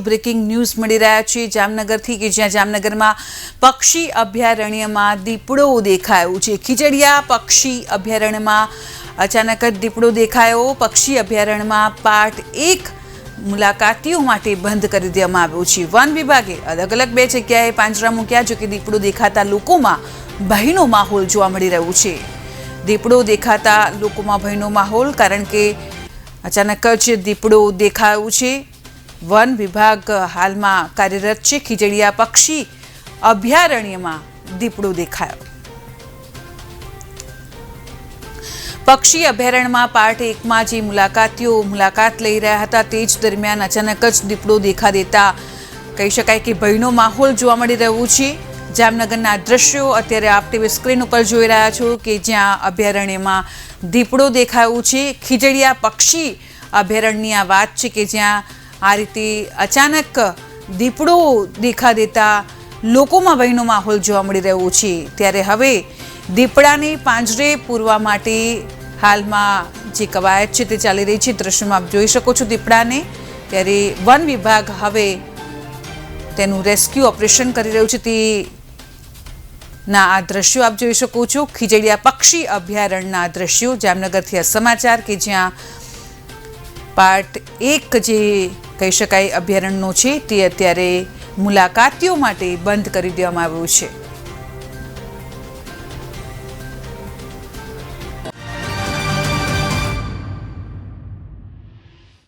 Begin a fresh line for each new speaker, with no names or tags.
Breaking news મળી રહ્યા છે. જામનગરથી કે જ્યાં જામનગરમાં પક્ષી અભયારણ્યમાં દીપડો દેખાયો છે. ખીચડિયા પક્ષી અભયારણ્યમાં અચાનક જ દીપડો દેખાયો. પક્ષી અભયારણ્યમાં પાર્ટ એક મુલાકાતીઓ માટે બંધ કરી દેવામાં આવ્યો છે. વન વિભાગે અલગ અલગ બે જગ્યાએ પાંજરા મૂક્યા જો કે દીપડો દેખાતા લોકોમાં ભયનો માહોલ જોવા મળી રહ્યો છે. દીપડો દેખાતા લોકોમાં ભયનો માહોલ, કારણ કે અચાનક જ દીપડો દેખાયો છે. વન વિભાગ હાલમાં કાર્યરત છે. ખીજડીયા પક્ષી અભયારણ્યમાં દીપડો દેખાયો. પક્ષી અભયારણ્યમાં પાર્ટ એકમાં જે મુલાકાતીઓ મુલાકાત લઈ રહ્યા હતા તે જ દરમિયાન અચાનક જ દીપડો દેખા દેતા કહી શકાય કે ભયનો માહોલ જોવા મળી રહ્યો છે. જામનગરના દ્રશ્યો અત્યારે આપ ટીવી સ્ક્રીન ઉપર જોઈ રહ્યા છો કે જ્યાં અભયારણ્યમાં દીપડો દેખાયું છે. ખીજડીયા પક્ષી અભયારણ્યની આ વાત છે કે જ્યાં આ રીતે અચાનક દીપડો દેખા દેતા લોકોમાં ભયનો માહોલ જોવા મળી રહ્યો છે. ત્યારે હવે દીપડાને પાંજરે પૂરવા માટે હાલમાં જે કવાયત છે તે ચાલી રહી છે. દ્રશ્યમાં આપ જોઈ શકો છો દીપડાને. ત્યારે વન વિભાગ હવે તેનું રેસ્ક્યુ ઓપરેશન કરી રહ્યું છે તે ના આ દ્રશ્યો આપ જોઈ શકો છો. ખીજડીયા પક્ષી અભયારણ્યના દ્રશ્યો, જામનગરથી આ સમાચાર કે જ્યાં પાર્ટ એક જે કહી શકાય અભયારણ્યનો છે. તે અત્યારે મુલાકાતીઓ માટે બંધ કરી દેવામાં આવ્યું છે.